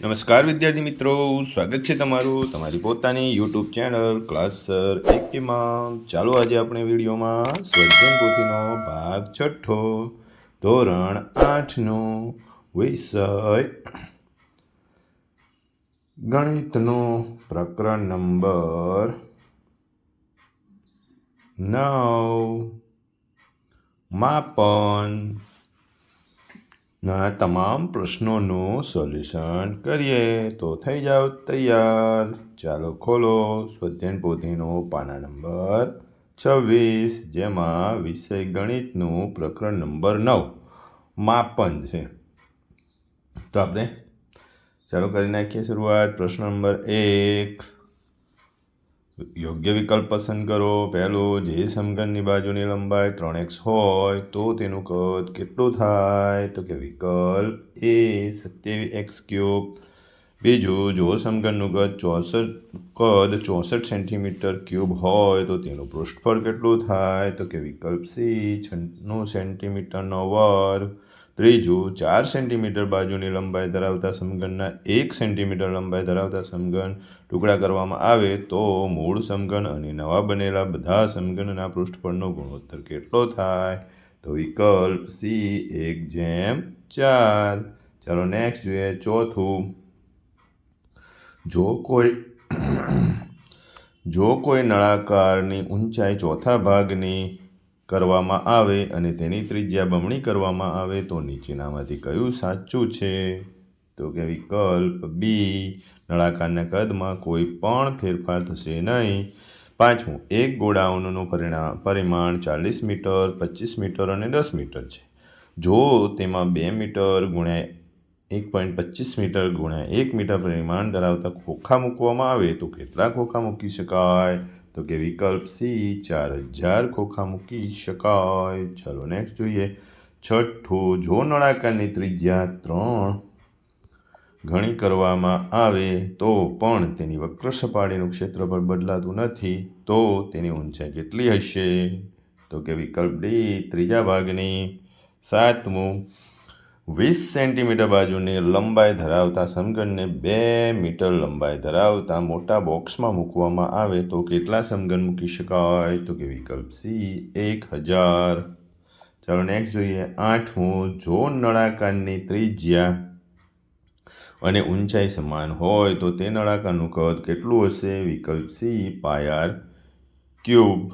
નમસ્કાર વિદ્યાર્થી મિત્રો, સ્વાગત છે તમારું તમારી પોતાની યુટ્યુબ ચેનલ ક્લાસ સર એકેમાં ચાલો આજે આપણે વિડીયોમાં સ્વજન પોથીનો ભાગ છઠ્ઠો, ધોરણ આઠનો વિષય ગણિતનો પ્રકરણ નંબર નવ. માપન. ના તમામ પ્રશ્નોનું સોલ્યુશન કરીએ. તો થઈ જાઓ તૈયાર. ચાલો ખોલો. સ્વધ્યન પોથીનો પાના નંબર છવ્વીસ, જેમાં વિષય ગણિતનું પ્રકરણ નંબર નવ માપન છે. તો આપણે ચાલો કરી નાખીએ શરૂઆત. પ્રશ્ન નંબર એક. યોગ્ય વિકલ્પ પસંદ કરો. પહેલો, જે સમઘનની બાજુની લંબાઈ ત્રણ એક્સ હોય તો તેનું કદ કેટલું થાય? તો કે વિકલ્પ એ સત્યાવીસ એક્સ ક્યુબ. બીજું, જો સમઘનનું કદ ચોસઠ કદ ચોસઠ સેન્ટીમીટર ક્યુબ હોય તો તેનું પૃષ્ઠફળ કેટલું થાય? તો કે વિકલ્પ સી, છન્નું સેન્ટીમીટરનો વર્ગ. ત્રીજું ચાર સેન્ટીમીટર બાજુની લંબાઈ ધરાવતા સમઘનના એક સેન્ટીમીટર લંબાઈ ધરાવતા સમઘન ટુકડા કરવામાં આવે તો મૂળ સમઘન અને નવા બનેલા બધા સમઘનના પૃષ્ઠફળનો ગુણોત્તર કેટલો થાય? તો વિકલ્પ સી, એક જેમ ચાર. ચાલો નેક્સ્ટ જોઈએ, ચોથું. જો કોઈ જો કોઈ નળાકારની ઊંચાઈ ચોથા ભાગની કરવામાં આવે અને તેની ત્રિજ્યા બમણી કરવામાં આવે તો નીચેનામાંથી કયું સાચું છે? તો કે વિકલ્પ બી, નળાકારના કદમાં કોઈ પણ ફેરફાર થશે નહીં. પાંચમું, એક ગોડાઉનનું પરિણામ, પરિમાણ ચાલીસ મીટર, પચીસ મીટર અને દસ મીટર છે. જો તેમાં બે મીટર ગુણ્યા એક પોઈન્ટ પચીસ મીટર ગુણ્યા એક મીટર પરિમાણ ધરાવતા ખોખા મૂકવામાં આવે તો કેટલા ખોખા મૂકી શકાય? તો કે વિકલ્પ સી, ચાર હજાર ખોખા મૂકી શકાય. ચાલો નેક્સ્ટ જોઈએ. છઠ્ઠું, જો નળાકારની ત્રિજ્યા ત્રણ ઘણી કરવામાં આવે, તો પણ તેની વક્ર સપાટીનું ક્ષેત્રફળ બદલાતું નથી, તો તેની ઊંચાઈ કેટલી હશે? તો કે વિકલ્પ ડી, ત્રીજા ભાગની સાતમું વીસ સેન્ટીમીટર બાજુની લંબાઈ ધરાવતા સમઘનને બે મીટર લંબાઈ ધરાવતા મોટા બોક્સમાં મૂકવામાં આવે તો કેટલા સમઘન મૂકી શકાય? તો કે વિકલ્પ સી, એક હજાર. ચાલો નેક્સ્ટ જોઈએ. આઠમું જો નળાકારની ત્રિજ્યા અને ઊંચાઈ સમાન હોય તો તે નળાકારનું કદ કેટલું હશે? વિકલ્પ સી, પાયાર ક્યુબ.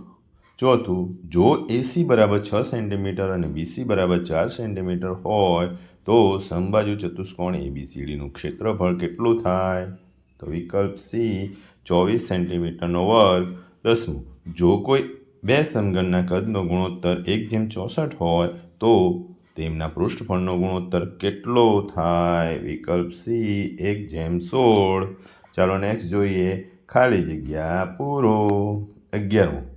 ચોથું જો એસી બરાબર છ સેન્ટીમીટર અને બીસી બરાબર ચાર સેન્ટીમીટર હોય, તો સમબાજુ ચતુષ્કોણ એબીસીડીનું ક્ષેત્રફળ કેટલું થાય? તો વિકલ્પ સી ચોવીસ સેન્ટીમીટરનો વર્ગ. દસમું, જો કોઈ બે સમઘનના કદનો ગુણોત્તર એક જેમ ચોસઠ હોય, તો તેમના પૃષ્ઠફળનો ગુણોત્તર કેટલો થાય? વિકલ્પ સી એક જેમ સોળ. ચાલો નેક્સ્ટ જોઈએ. ખાલી જગ્યા પૂરો. અગિયારમું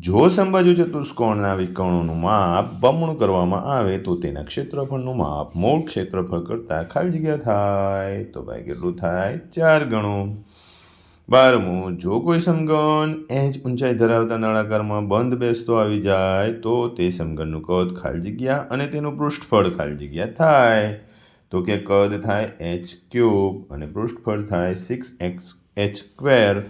જો સંભાજી ચતુષ્કોણના વિકર્ણોનું માપ બમણું કરવામાં આવે, તો તેના ક્ષેત્રફળનું માપ મૂળ ક્ષેત્રફળ કરતાં ખાલી જગ્યા થાય. તો ભાઈ, કેટલું થાય? ચાર ગણું. બારમું, જો કોઈ સમઘન એચ ઊંચાઈ ધરાવતા નળાકારમાં બંધ બેસતો આવી જાય, તો તે સમઘનનું કદ ખાલી જગ્યા અને તેનું પૃષ્ઠફળ ખાલી જગ્યા થાય. તો કે કદ થાય એચ ક્યુબ અને પૃષ્ઠફળ થાય સિક્સ એક્સ એચ સ્ક્વેર.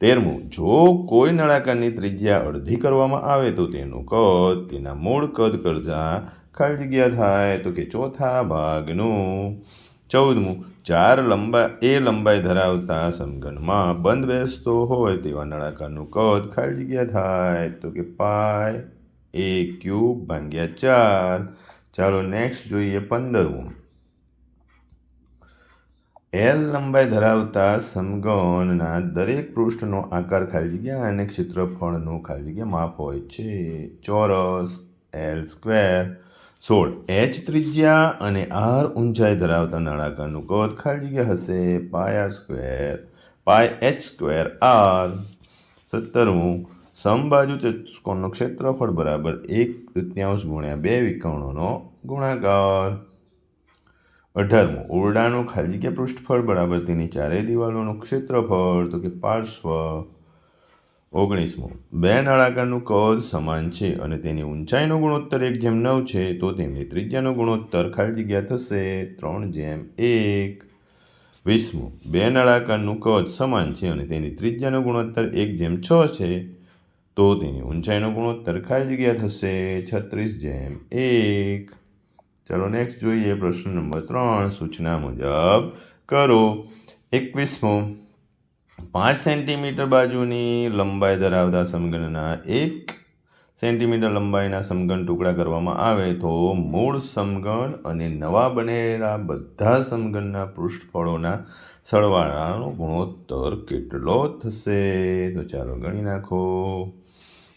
તેરમું, જો કોઈ નળાકારની ત્રિજ્યા અડધી કરવામાં આવે તો તેનું કદ તેના મૂળ કદ કરતાં ખાલી જગ્યા થાય તો કે ચોથા ભાગનું. ચૌદમું, ચાર લંબા, એ લંબાઈ ધરાવતા સમઘનમાં બંધ બેસતો હોય તેવા નળાકારનું કદ ખાલી જગ્યા થાય તો કે પાય એ ક્યુબ ભાગ્યા ચાર. ચાલો નેક્સ્ટ જોઈએ પંદરમું. એલ લંબાઈ ધરાવતા સમઘનના દરેક પૃષ્ઠનો આકાર ખાલી જગ્યા અને ક્ષેત્રફળનું ખાલી જગ્યા માપ હોય છે. ચોરસ, એલ સ્ક્વેર, સોળ. એચ ત્રિજ્યા અને આર ઊંચાઈ ધરાવતા નળાકારનું કદ ખાલી જગ્યા હશે pi r square. Pi h square r. સત્તરમું. સમબાજુ ચતુષ્કોણનું ક્ષેત્રફળ બરાબર એક તૃતીયાંશ ગુણ્યા બે વિકર્ણોનો ગુણાકાર. અઢારમું ઓરડાનું ખાલી કે પૃષ્ઠફળ બરાબર તેની ચારેય દિવાલોનું ક્ષેત્રફળ, તો કે પાર્શ્વ. ઓગણીસમું, બે નળાકારનું કદ સમાન છે અને તેની ઊંચાઈનો ગુણોત્તર એક જેમ નવ છે, તો તેમની ત્રિજ્યાનો ગુણોત્તર ખાલી જગ્યા થશે ત્રણ જેમ એક. વીસમું, બે નળાકારનું કદ સમાન છે અને તેની ત્રિજ્યાનો ગુણોત્તર એક જેમ છ છે, તો તેની ઊંચાઈનો ગુણોત્તર ખાલી જગ્યા થશે છત્રીસ જેમ એક. ચાલો નેક્સ્ટ જોઈએ પ્રશ્ન નંબર ત્રણ, સૂચના મુજબ કરો. એકવીસમો, પાંચ સેન્ટીમીટર બાજુની લંબાઈ ધરાવતા સમઘનના એક સેન્ટીમીટર લંબાઈના સમઘન ટુકડા કરવામાં આવે તો મૂળ સમઘન અને નવા બનેલા બધા સમઘનના પૃષ્ઠફળોના સરવાળાનો ગુણોત્તર કેટલો થશે? તો ચાલો ગણી નાખો.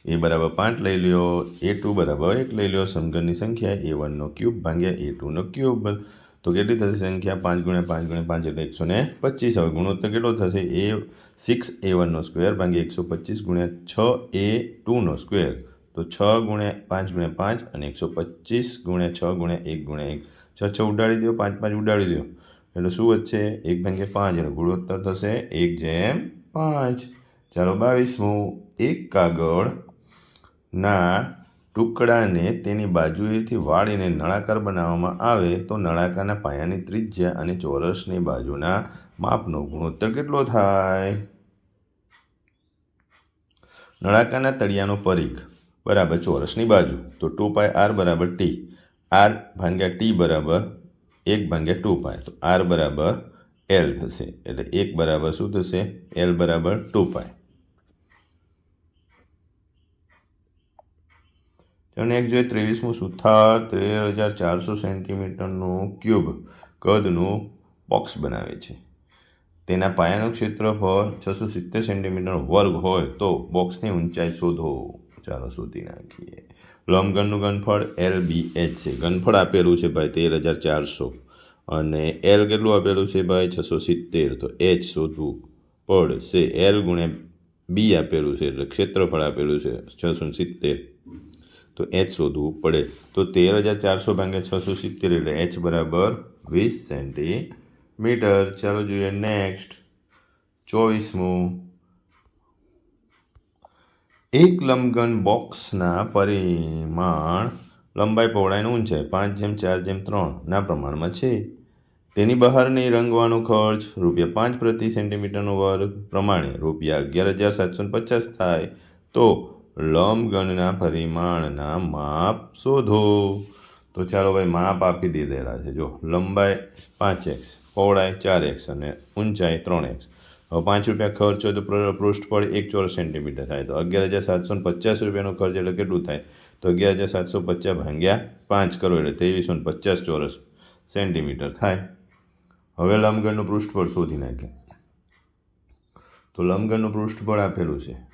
એ બરાબર પાંચ લઈ લ્યો, એ ટુ બરાબર એક લઈ લ્યો, સમઘનની સંખ્યા એ વનનો ક્યુબ ભાગ્યા એ ટુનો ક્યુબ. તો કેટલી થશે સંખ્યા? પાંચ ગુણ્યા પાંચ ગુણ્યા પાંચ એટલે એકસો ને પચીસ. હવે ગુણોત્તર કેટલો થશે? એ સિક્સ એ વનનો સ્ક્વેર ભાગ્યા એકસો પચીસ ગુણ્યા છ એ ટુનો સ્ક્વેર તો છ ગુણ્યા પાંચ ગુણ્યા પાંચ અને એકસો પચીસ ગુણ્યા છ ગુણ્યા એક ગુણ્યા એક. છ છ ઉડાડી દો, પાંચ પાંચ ઉડાડી દો. એટલે શું વધશે? એક ભાગ્યા પાંચ. એટલે ગુણોત્તર થશે એક જેમ પાંચ. ચાલો બાવીસમું. એક કાગળ ના, ટુકડાને તેની બાજુએથી વાળીને નળાકાર બનાવવામાં આવે તો નળાકારના પાયાની ત્રિજ્યા અને ચોરસની બાજુના માપનો ગુણોત્તર કેટલો થાય? નળાકારના તળિયાનો પરીખ બરાબર ચોરસની બાજુ. તો ટુ પાય આર બરાબર ટી. આર ભાંગ્યા ટી બરાબર એક ભાંગ્યા ટુ પાય. તો આર બરાબર એલ થશે. એટલે એક બરાબર શું થશે? એલ બરાબર ટુ પાય. અને એક જોઈએ ત્રેવીસમું સુથાર તેર હજાર ચારસો સેન્ટીમીટરનું ક્યુબ કદનું બોક્સ બનાવે છે. તેના પાયાનું ક્ષેત્રફળ છસો સિત્તેર સેન્ટીમીટર વર્ગ હોય તો બોક્સની ઊંચાઈ શોધો. ચાલો શોધી નાખીએ. લંબઘનનું ઘનફળ એલ બી એચ છે. ઘનફળ આપેલું છે ભાઈ તેર હજાર ચારસો. અને એલ કેટલું આપેલું છે ભાઈ? છસો સિત્તેર. તો એચ શોધવું પડશે. એલ ગુણ્યા બી આપેલું છે. એટલે ક્ષેત્રફળ આપેલું છે છસો સિત્તેર. તો એચ શોધવું પડે. તો તેર હજાર ચારસો ભાગ્યા છસો સિત્તેર એટલે એચ બરાબર વીસ સેન્ટીમીટર. ચાલો જોઈએ નેક્સ્ટ ચોવીસમું. એક લંબઘન બોક્સના પરિમાણ લંબાઈ પહોળાઈનું ઊંચાઈ પાંચ જેમ ચાર જેમ ત્રણના પ્રમાણમાં છે. તેની બહારની રંગવાનો ખર્ચ રૂપિયા પાંચ પ્રતિ સેન્ટીમીટરનો વર્ગ. પ્રમાણે રૂપિયા અગિયાર હજાર સાતસો પચાસ થાય તો લંબઘનના પરિમાણના માપ શોધો. તો ચાલો ભાઈ, માપ આપી દીધેલા છે. જો, લંબાઈ પાંચ એક્સ, પહોળાઈ ચાર એક્સ અને ઊંચાઈ ત્રણ એક્સ. હવે પાંચ રૂપિયા ખર્ચ હોય તો પૃષ્ઠફળ એક ચોરસ સેન્ટીમીટર થાય. તો અગિયાર હજાર સાતસો પચાસ રૂપિયાનો ખર્ચ એટલે કેટલું થાય? તો અગિયાર હજાર સાતસો પચાસ ભાંગ્યા પાંચ કરો એટલે ત્રેવીસો પચાસ ચોરસ સેન્ટીમીટર થાય. હવે લંબગણનું પૃષ્ઠફળ શોધી નાખે તો લંબગણનું પૃષ્ઠફળ આપેલું છે.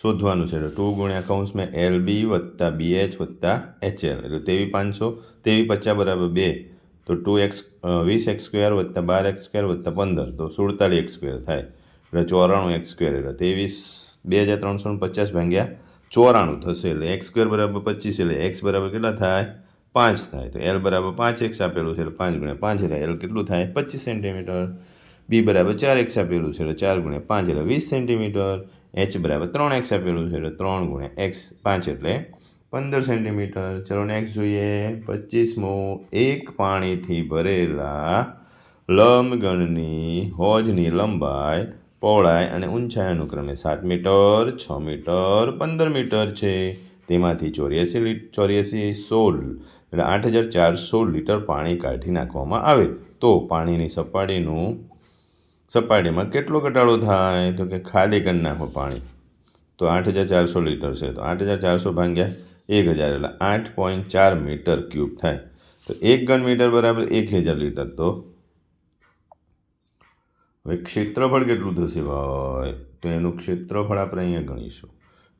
શોધવાનું છે. એટલે ટુ ગુણ્યા કૌંસમાં એલ બી વત્તા બી એચ વત્તા એચ એલ. એટલે તેવી પાંચસો, તેવી પચાસ બરાબર બે. તો ટુ એક્સ વીસ એક્સ સ્ક્વેર વત્તા બાર એક્સ સ્ક્વેર વત્તા પંદર. તો સુડતાલીસ એક્સ સ્ક્વેર થાય. એટલે ચોરાણું એક્સ સ્ક્વેર. એટલે ત્રેવીસ બે હજાર ત્રણસો પચાસ ભાંગ્યા ચોરાણું થશે. એટલે એક્સ સ્ક્વેર બરાબર પચીસ, એટલે એક્સ બરાબર કેટલા થાય? પાંચ થાય. તો એલ બરાબર પાંચ એક્સ આપેલું છે. એટલે પાંચ ગુણ્યા પાંચ એટલે એલ કેટલું થાય? પચીસ સેન્ટીમીટર. બી બરાબર ચાર એક્સ આપેલું છે. એટલે ચાર ગુણ્યા પાંચ, એટલે વીસ સેન્ટીમીટર. એચ બરાબર ત્રણ એક્સ આપેલું છે એટલે ત્રણ ગુણ્યા એક્સ પાંચ એટલે પંદર સેન્ટીમીટર. ચલો નેક્સ્ટ જોઈએ. પચીસમું, એક પાણીથી ભરેલા લંબગણની હોજની લંબાઈ પહોળાઈ અને ઊંચાઈ અનુક્રમે સાત મીટર, છ મીટર, પંદર મીટર છે. તેમાંથી ચોર્યાસી લી, ચોર્યાસી સોળ એટલે આઠ હજાર ચારસો લીટર પાણી કાઢી નાખવામાં આવે. તો પાણીની સપાટીનું સપાટીમાં કેટલો ઘટાડો થાય? તો કે ખાલી કરી નાખો પાણી. તો આઠ હજાર ચારસો લીટર છે. તો આઠ હજાર ચારસો ભાંગ્યા એક હજાર. એટલે આઠ પોઈન્ટ ચાર મીટર ક્યુબ થાય. તો એક ઘન મીટર બરાબર એક હજાર લીટર. તો હવે ક્ષેત્રફળ કેટલું થશે ભાઈ? તો એનું ક્ષેત્રફળ આપણે અહીંયા ગણીશું.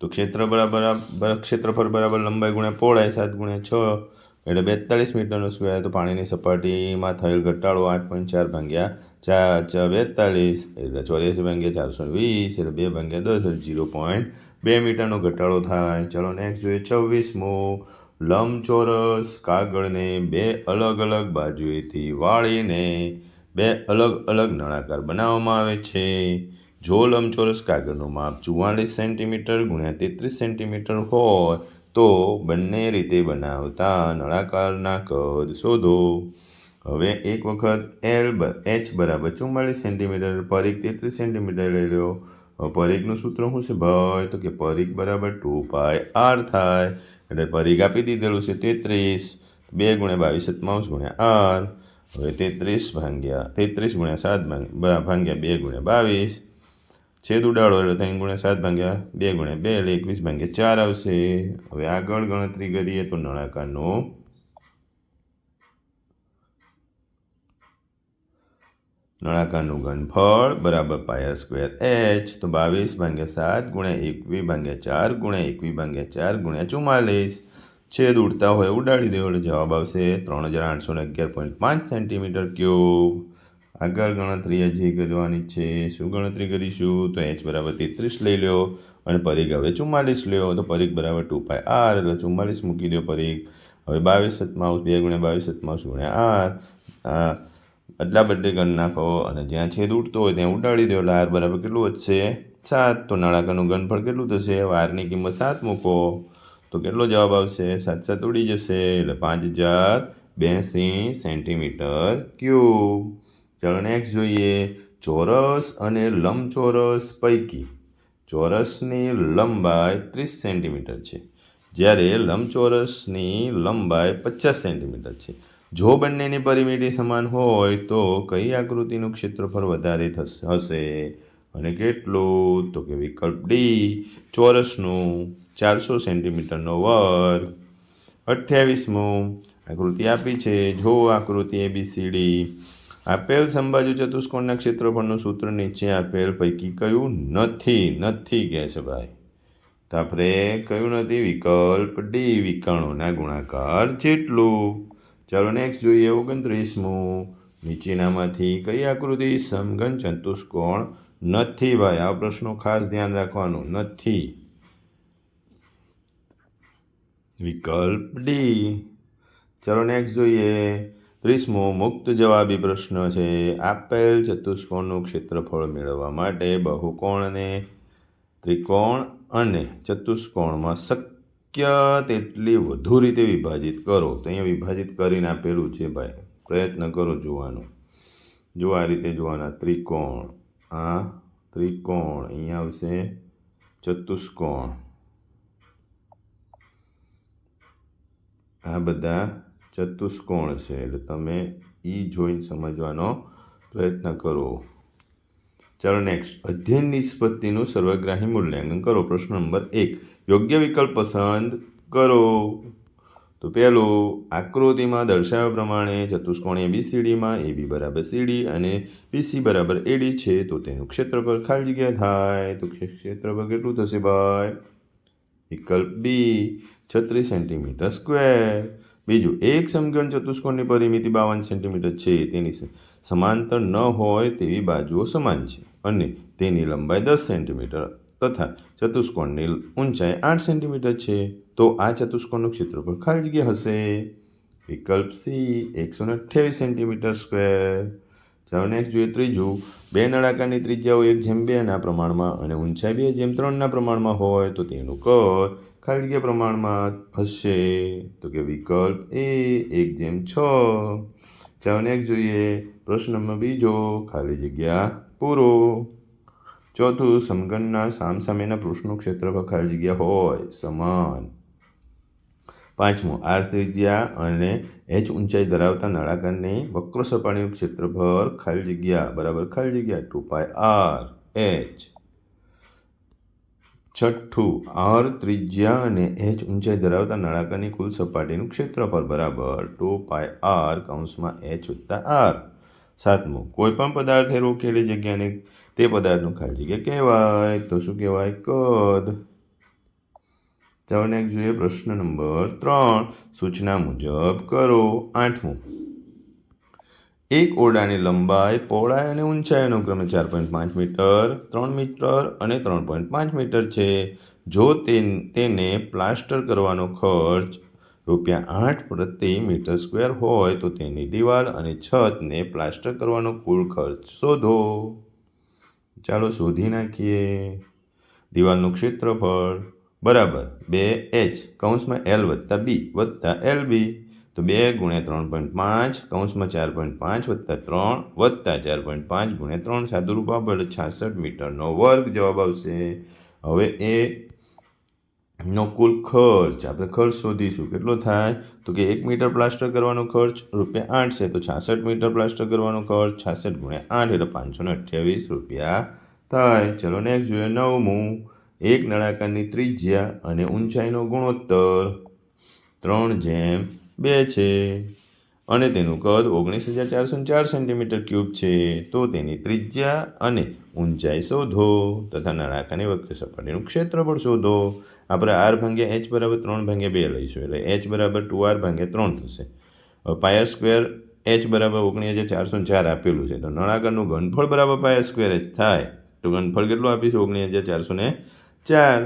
તો ક્ષેત્ર બરાબર બરાબર ક્ષેત્રફળ બરાબર લંબાઈ ગુણ્યા પહોળાઈ સાત ગુણ્યા છ. એટલે બેતાલીસ મીટરનો સ્ક્વેર તો પાણીની સપાટીમાં થયેલ ઘટાડો આઠ પોઈન્ટ ચાર ભાગ્યા ચાર બેતાલીસ એટલે ચોર્યાસી ભાગ્યા ચારસો વીસ એટલે બે ભાગ્યા દસ એટલે જીરો પોઈન્ટ બે મીટરનો ઘટાડો થાય. ચલો નેક્સ્ટ જોઈએ છવ્વીસમો. લંબચોરસ કાગળને બે અલગ અલગ બાજુએથી વાળીને બે અલગ અલગ નળાકાર બનાવવામાં આવે છે. જો લંબચોરસ કાગળનું માપ ચુમ્માલીસ સેન્ટીમીટર ગુણ્યા તેત્રીસ સેન્ટીમીટર હોય તો બંને રીતે બનાવતા નળાકારના કદ શોધો. હવે એક વખત એલ એચ બરાબર ચુમ્માલીસ સેન્ટીમીટર પરીખ તેત્રીસ સેન્ટીમીટર લઈ લો હવે સૂત્ર શું છે ભાઈ? તો કે પરીખ બરાબર ટુ પાય આર થાય. એટલે પરીગ આપી દીધેલું છે તેત્રીસ. બે ગુણ્યા બાવીસ સત્તાવીસ ગુણ્યા આર. હવે તેત્રીસ ભાંગ્યા, તેત્રીસ ગુણ્યા સાત ભાંગ્યા ભાંગ્યા બે ગુણ્યા બાવીસ. છેદ ઉડાડો એટલે ત્રણ ગુણ્યા સાત ભાંગ્યા બે ગુણ્યા બે એટલે એકવીસ ભાંગ્યા ચાર આવશે. હવે આગળ ગણતરી કરીએ તો નળાકારનો નળાકારનું ઘનફળ બરાબર પાયર સ્ક્વેર એચ તો બાવીસ ભાગ્યા સાત ગુણ્યા એકવી ભાગ્યા ચાર ગુણ્યા એકવી ભાગ્યા ચાર ગુણ્યા ચુમ્માલીસ. છેદ ઉડતા હોય ઉડાડી દો એટલે જવાબ આવશે ત્રણ હજાર આઠસો ને અગિયાર પોઈન્ટ પાંચ સેન્ટીમીટર ક્યુબ. આગળ ગણતરી હજી કરવાની છે. શું ગણતરી કરીશું? તો એચ બરાબર તેત્રીસ લઈ લ્યો અને પરીખ હવે ચુમ્માલીસ લ્યો. તો પરીખ બરાબર ટુ પાય આર એટલે ચુમ્માલીસ મૂકી દો પરીખ હવે બાવીસ સત્તાવીસ બે ગુણ્યા બાવીસ સત્તાવીસ ગુણ્યા આર. આ અદલા બદલી કરી નાખો અને જ્યાં છેદ ઉડતો હોય ત્યાં ઉડાડી દો. એટલે બરાબર કેટલું વધશે? સાત. તો નળાકારનું ઘનફળ કેટલું થશે? વારની કિંમત સાત મૂકો. તો કેટલો જવાબ આવશે? સાત સાત ઉડી જશે. એટલે પાંચ હજાર બેસી સેન્ટીમીટર ક્યુબ. ચલો નેક્સ્ટ જોઈએ. ચોરસ અને લંબચોરસ પૈકી ચોરસની લંબાઈ ત્રીસ સેન્ટીમીટર છે. જ્યારે લંબચોરસની લંબાઈ પચાસ સેન્ટીમીટર છે. જો બંનેની પરિમિતિ સમાન હોય તો કઈ આકૃતિનું ક્ષેત્રફળ વધારે થશે હશે? અને કેટલું? તો કે વિકલ્પ ડી ચોરસનું ચારસો સેન્ટીમીટરનો વર્ગ. અઠ્યાવીસમું, આકૃતિ આપી છે. જો આકૃતિ એ બી સી ડી આપેલ સંબાજુ ચતુષ્કોણના ક્ષેત્રફળનું સૂત્ર નીચે આપેલ પૈકી કયું નથી? નથી, કહે છે ભાઈ. તો આપણે કયું નથી? વિકલ્પ ડી વિકર્ણોના ગુણાકાર જેટલું. ચાલો નેક્સ્ટ જોઈએ ઓગણત્રીસમું. નીચેનામાંથી કઈ આકૃતિ સમઘન ચતુષ્કોણ નથી ભાઈ? આ પ્રશ્નો ખાસ ધ્યાન રાખવાનું. નથી. વિકલ્પ ડી ચાલો નેક્સ્ટ જોઈએ. ત્રીસમો મુક્ત જવાબી પ્રશ્ન છે. આપેલ ચતુષ્કોણનું ક્ષેત્રફળ મેળવવા માટે બહુકોણને ત્રિકોણ અને ચતુષ્કોણમાં શક્ય તેટલી વધુ રીતે વિભાજિત કરો. તો અહીંયા વિભાજિત કરીને આપેલું છે ભાઈ. પ્રયત્ન કરો જોવાનો. જો આ રીતે જોવાના, ત્રિકોણ. આ ત્રિકોણ અહીંયા આવશે. ચતુષ્કોણ. આ બધા ચતુષ્કોણ છે. એટલે તમે એ જોઈને સમજવાનો પ્રયત્ન કરો. ચાલો નેક્સ્ટ અધ્યયન નિષ્પત્તિનું સર્વગ્રાહી મૂલ્યાંકન કરો. પ્રશ્ન નંબર એક. યોગ્ય વિકલ્પ પસંદ કરો. તો પહેલું, આકૃતિમાં દર્શાવ્યા પ્રમાણે ચતુષ્કોણ એ એબી બરાબર સીડી અને પીસી બરાબર એડી છે, તો તેનું ક્ષેત્રફળ ખાલી જગ્યા થાય. તો ક્ષે- ક્ષેત્રફળ કેટલું થશે ભાઈ? વિકલ્પ બી છત્રીસ સેન્ટીમીટર સ્ક્વેર. બીજું, એક સમઘન ચતુષ્કોણની પરિમિતિ બાવન સેન્ટીમીટર છે, તેની સમાંતર ન હોય તેવી બાજુઓ સમાન છે અને તેની લંબાઈ દસ સેન્ટીમીટર તથા ચતુષ્કોણની ઊંચાઈ આઠ સેન્ટીમીટર છે, તો આ ચતુષ્કોણનું ક્ષેત્રફળ ખાલી જગ્યા હશે. વિકલ્પ સી, એકસો ને અઠ્યાવીસ સેન્ટીમીટર સ્ક્વેર. ચાલો નેક્સ્ટ જોઈએ ત્રીજું. બે નળાકારની ત્રિજ્યાઓ એક જેમ બેના પ્રમાણમાં અને ઊંચાઈ બે જેમ ત્રણના પ્રમાણમાં હોય, તો તેનું કદ ખાલી જગ્યા પ્રમાણમાં હશે. તો કે વિકલ્પ એ એક જેમ છ. ચાલો નેક્સ્ટ જોઈએ. પ્રશ્ન નંબર બીજો, ખાલી જગ્યા પૂરો. ચોથું સમઘનના સામસામેના પૃષ્ઠનું ક્ષેત્રફળ ખાલી જગ્યા હોય, સમાન. પાંચમું આર ત્રિજ્યા અને એચ ઊંચાઈ ધરાવતા નળાકારની વક્ર સપાટીનું ક્ષેત્રફળ ખાલી જગ્યા, બરાબર ખાલી જગ્યા, ટુ પાય આર, એચ. છઠ્ઠું આર ત્રિજ્યા અને એચ ઊંચાઈ ધરાવતા નળાકારની કુલ સપાટીનું ક્ષેત્રફળ, બરાબર ટુ પાય આર, કૌંસમાં એચ વત્તા આર. સાતમું. કોઈ પણ પદાર્થે રોકેલી જગ્યાને તે પદાર્થનું ખાલી જગ્યા કહેવાય. તો શું કહેવાય? કદ. ચાલો જોઈએ પ્રશ્ન નંબર ત્રણ. સૂચના મુજબ કરો. આઠમું. એક ઓરડાની લંબાઈ પહોળાઈ અને ઊંચાઈ અનુક્રમે ચાર પોઈન્ટ પાંચ મીટર, ત્રણ મીટર અને ત્રણ પોઈન્ટ પાંચ મીટર છે. જો તેને પ્લાસ્ટર કરવાનો ખર્ચ રૂપિયા આઠ પ્રતિ મીટર સ્ક્વેર હોય તો તેની દિવાલ અને છતને પ્લાસ્ટર કરવાનો કુલ ખર્ચ શોધો. ચાલો શોધી નાખીએ. દિવાલનું ક્ષેત્રફળ બરાબર બે એચ કૌંસમાં એલ વત્તા બી વત્તા એલ બી. તો બે ગુણ્યા ત્રણ પોઈન્ટ પાંચ કૌંસમાં ચાર પોઈન્ટ પાંચ વત્તા ત્રણ વત્તા ચાર પોઈન્ટ પાંચ ગુણ્યા ત્રણ સાદું રૂપ આપે છાસઠ મીટરનો વર્ગ જવાબ આવશે. હવે એ નો કુલ ખર્ચ, આપણે ખર્ચ શોધીશું. કેટલો થાય? તો કે એક મીટર પ્લાસ્ટર કરવાનો ખર્ચ રૂપિયા આઠ છે, તો છાસઠ મીટર પ્લાસ્ટર કરવાનો ખર્ચ છાસઠ ગુણ્યા આઠ એટલે પાંચસો ને અઠ્યાવીસ રૂપિયા થાય. ચલો નેક્સ્ટ જોઈએ, નવમું. એક નળાકારની ત્રિજ્યા અને ઊંચાઈનો ગુણોત્તર. ત્રણ જેમ બે છે. અને તેનું કદ ઓગણીસ હજાર ચારસો ચાર સેન્ટીમીટર ક્યુબ છે. તો તેની ત્રિજ્યા અને ઊંચાઈ શોધો તથા નળાકારની વક્ર સપાટીનું ક્ષેત્રફળ શોધો. આપણે આર ભાંગ્યા એચ બરાબર ત્રણ ભાંગ્યા બે લઈશું, એટલે એચ બરાબર ટુ આર ભાંગ્યા ત્રણ થશે. પાયર સ્ક્વેર એચ બરાબર ઓગણીસ હજાર ચારસો ચાર આપેલું છે. તો નળાકારનું ઘનફળ બરાબર પાયર સ્ક્વેર એચ થાય. તો ઘનફળ કેટલું આપીશું? ઓગણીસ હજાર ચારસો ને ચાર.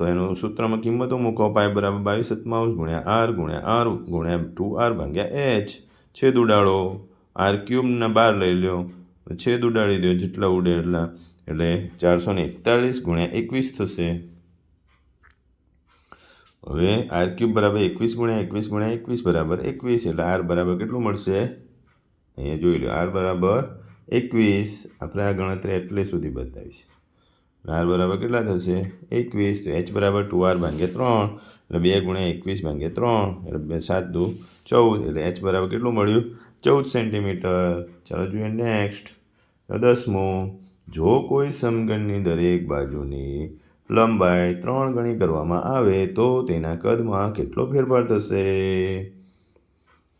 તો એનું સૂત્રમાં કિંમતો મૂકો. પાય બરાબર બાવીસ સત્તાવીસ ગુણ્યા આર ગુણ્યા આર ગુણ્યા ટુ આર ભાગ્યા એચ. છેદ ઉડાડો. આર ક્યુબના બાર લઈ લ્યો. છેદ ઉડાડી દો. જેટલા ઉડે એટલા. એટલે ચારસો ને એકતાળીસ ગુણ્યા એકવીસ થશે. હવે આર ક્યુબ બરાબર એકવીસ ગુણ્યા એકવીસ ગુણ્યા એકવીસ બરાબર એકવીસ. એટલે આર બરાબર કેટલું મળશે? અહીંયા જોઈ લો આર બરાબર એકવીસ. આપણે આ ગણતરી એટલે સુધી બતાવીશ. આર બરાબર કેટલા થશે? એકવીસ. તો એચ બરાબર ટુ આર ભાગ્યા ત્રણ. એટલે બે ગુણ્યા એકવીસ ભાગ્યા ત્રણ. એટલે બે સાત દુ ચૌદ. એટલે એચ બરાબર કેટલું મળ્યું? ચૌદ સેન્ટીમીટર. ચાલો જોઈએ નેક્સ્ટ દસમું. જો કોઈ સમઘનની દરેક બાજુની લંબાઈ ત્રણ ગણી કરવામાં આવે તો તેના કદમાં કેટલો ફેરફાર થશે?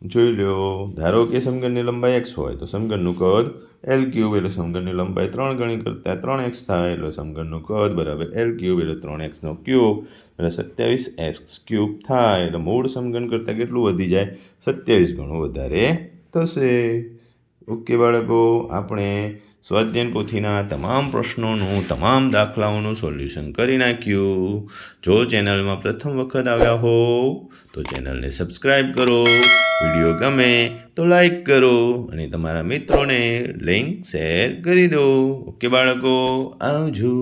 જોઈ લો. ધારો કે સમઘનની લંબાઈ એક્સ હોય તો સમઘનનું કદ એલ ક્યુબ એટલે સમઘનની લંબાઈ ત્રણ ગણી કરતાં ત્રણ એક્સ થાય એટલે સમઘનનું કદ બરાબર એલ ક્યુબ એટલે ત્રણ એક્સનો ક્યુબ એટલે સત્યાવીસ એક્સ ક્યુબ થાય એટલે મૂળ સમઘન કરતાં કેટલું વધી જાય? સત્યાવીસ ગણું વધારે થશે. ઓકે બાળકો, આપણે સ્વાધ્યાયન પોથીના તમામ પ્રશ્નોનું, તમામ દાખલાઓનું સોલ્યુશન કરી નાખ્યું. જો ચેનલમાં પ્રથમ વખત આવ્યા હો તો ચેનલને સબસ્ક્રાઈબ કરો. વીડિયો ગમે તો લાઈક કરો અને તમારા મિત્રોને લિંક શેર કરી દો. ઓકે બાળકો, આવજો.